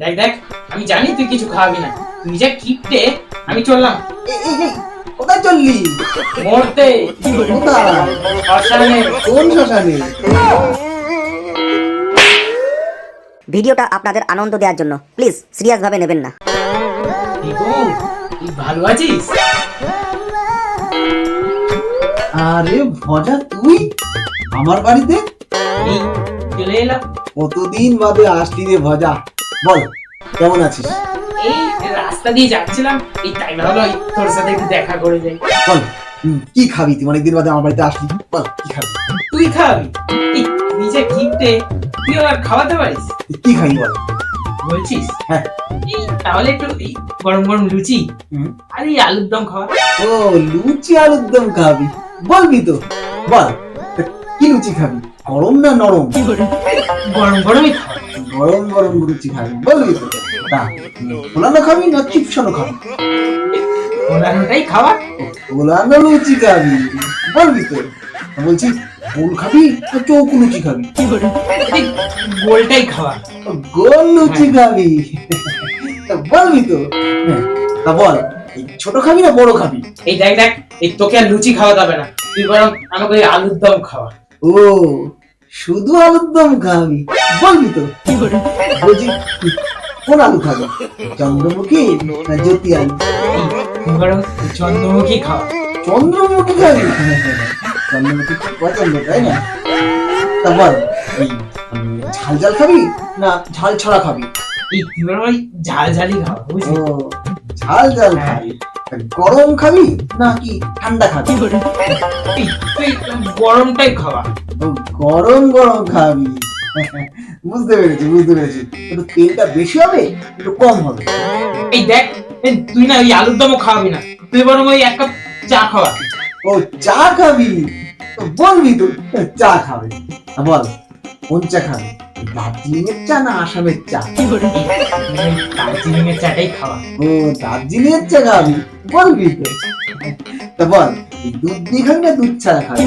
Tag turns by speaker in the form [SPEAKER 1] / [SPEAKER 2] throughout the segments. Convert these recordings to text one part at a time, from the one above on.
[SPEAKER 1] দেখ দেখ আমি জানি তুই কিছু খাওয়াবি না। তুই যা কিপটে আমি চললাম।
[SPEAKER 2] কোথায় চললি?
[SPEAKER 1] মরতে। শ্মশানে।
[SPEAKER 2] কোন শ্মশানে?
[SPEAKER 3] ভিডিওটা আপনাদের আনন্দ দেওয়ার জন্য। প্লিজ সিরিয়াসভাবে নেবেন না।
[SPEAKER 1] ভালো আছিস?
[SPEAKER 2] আরে ভজা তুই? আমার বাড়িতে?
[SPEAKER 1] চলে এলাম।
[SPEAKER 2] কতদিন বাদে আসলি রে ভজা? বল কেমন আছিস?
[SPEAKER 1] এই রাস্তা দিয়ে যাচ্ছিলাম এই ভাবলো ওই তোর সাথে একটু দেখা করে যাই।
[SPEAKER 2] বল কি খাবি? তুই অনেকদিন বাদে আমার বাড়িতে আসলি। বল কি খাবি?
[SPEAKER 1] তুই এই তুই যে কিপটে তুই আবার খাওয়াতে পারিস?
[SPEAKER 2] কি খাবি বল?
[SPEAKER 1] বলছিস?
[SPEAKER 2] হ্যাঁ।
[SPEAKER 1] এই তাহলে একটু এই গরম গরম লুচি
[SPEAKER 2] হুম।
[SPEAKER 1] আর এই আলুর দম খাওয়া।
[SPEAKER 2] ও লুচি আলুর দম খাবি? বলবি তো। বল কি লুচি খাবি? গরম না নরম?
[SPEAKER 1] গরম গরমই খাওয়া।
[SPEAKER 2] গরম গরম লুচি খাবি বলবি না ফোলানো খাবি না খাবি?
[SPEAKER 1] ওনারটাই খাওয়া
[SPEAKER 2] ফোলানো লুচি খাবি বলবি তো। বলছি গোল খাবি না চৌকো লুচি খাবি?
[SPEAKER 1] গোলটাই খাওয়া
[SPEAKER 2] গোল লুচি খাবি। তা বলবি তো। তা বল ছোট খাবি না বড় খাবি?
[SPEAKER 1] এই দেখ দেখ এই তোকে আর লুচি খাওয়া যাবে না। তুই বরং আমাকে ওই আলুর দম খাওয়া।
[SPEAKER 2] ও শুধু আলুর দম খাবি বলবি তো? বলছি কোন আলু খাবি? চন্দ্রমুখী না জ্যোতি আলু?
[SPEAKER 1] চন্দ্রমুখী খাওয়া।
[SPEAKER 2] চন্দ্রমুখী খাবি? চন্দ্রমুখী পছন্দ তাই না? তা বল ঝাল ঝাল খাবি না ঝাল ছাড়া খাবি?
[SPEAKER 1] ওই ঝাল ঝালই বুঝলি?
[SPEAKER 2] ঝাল ঝাল খাবি। গরম খাবি না কি ঠান্ডা খাবি?
[SPEAKER 1] গরমটাই খাওয়া।
[SPEAKER 2] গরম গরম খাবি। বুঝতে পেরেছি বুঝতে পেরেছি। একটু তেলটা বেশি হবে একটু কম হবে।
[SPEAKER 1] এই দেখ তুই না ওই আলুর দমও খাওয়াবি না। তুই বরং ওই এক কাপ চা খাওয়া।
[SPEAKER 2] ও চা খাবি? বলবি তো চা খাবে। বল কোন চা খাবি? দার্জিলিং এর চা না আসামের চা?
[SPEAKER 1] দার্জিলিং এর চাটাই খাওয়া।
[SPEAKER 2] ও দার্জিলিং এর চা খাবি বলবি তো। তা বল দুধ দিয়ে খাবি না দুধ ছাড়া খাবি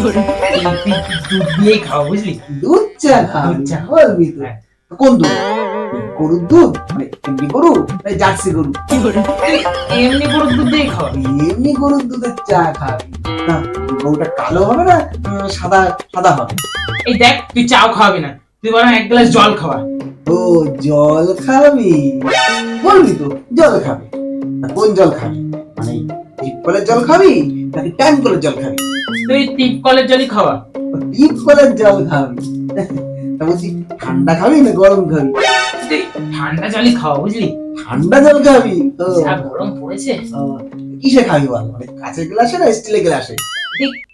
[SPEAKER 1] দুধ খাওয়া বুঝলি?
[SPEAKER 2] দুধ চা খাবি
[SPEAKER 1] চা।
[SPEAKER 2] বলবি তো। কোন দুধ? গরুর দুধ? মানে এমনি গরু? না জার্সি গরু?
[SPEAKER 1] এমনি গরুর দুধ দিয়েই খাওয়া
[SPEAKER 2] এমনি গরুর দুধের চা খাবি। না গরুটা কালো হবে না সাদা সাদা হবে?
[SPEAKER 1] এই দেখ তুই চাও খাওয়াবি না। তুই বরং এক গ্লাস জল খাওয়া।
[SPEAKER 2] ও জল খাবি? বলবি তো জল খাবি? কোন জল খাবি? ডিপ কলের জল খাবি নাকি ট্যাঙ্ক কলের জল খাবি?
[SPEAKER 1] তুই টিপ কলের জলই খাওয়া।
[SPEAKER 2] ডিপ কলের জল খাবি। তা বলছি ঠান্ডা খাবি না গরম খাবি?
[SPEAKER 1] ঠান্ডা জলই খাওয়া বুঝলি?
[SPEAKER 2] ঠান্ডা জল খাবি?
[SPEAKER 1] যা গরম পড়েছে।
[SPEAKER 2] কিসে খাবি বল? মানে কাঁচের গ্লাসে না স্টিলের গ্লাসে?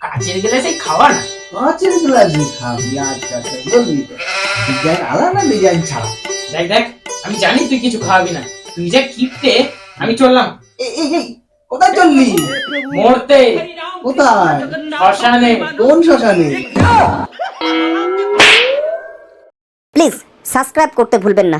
[SPEAKER 1] কাচের গ্লাসে খাওয়া না?
[SPEAKER 2] কাঁচের গ্লাসে খাবি আচ্ছা আচ্ছা বলবি ডিজাইন আলাদা না ডিজাইন ছাড়া।
[SPEAKER 1] দেখ দেখ আমি জানি তুই কিছু খাওয়াবি না। তুই যা কিপটে আমি চললাম।
[SPEAKER 2] এই এই কোথায় চললি?
[SPEAKER 1] মরতে।
[SPEAKER 2] কোথায়?
[SPEAKER 1] শ্মশানে।
[SPEAKER 2] কোন শ্মশানে?
[SPEAKER 3] প্লিজ সাবস্ক্রাইব করতে ভুলবেন না।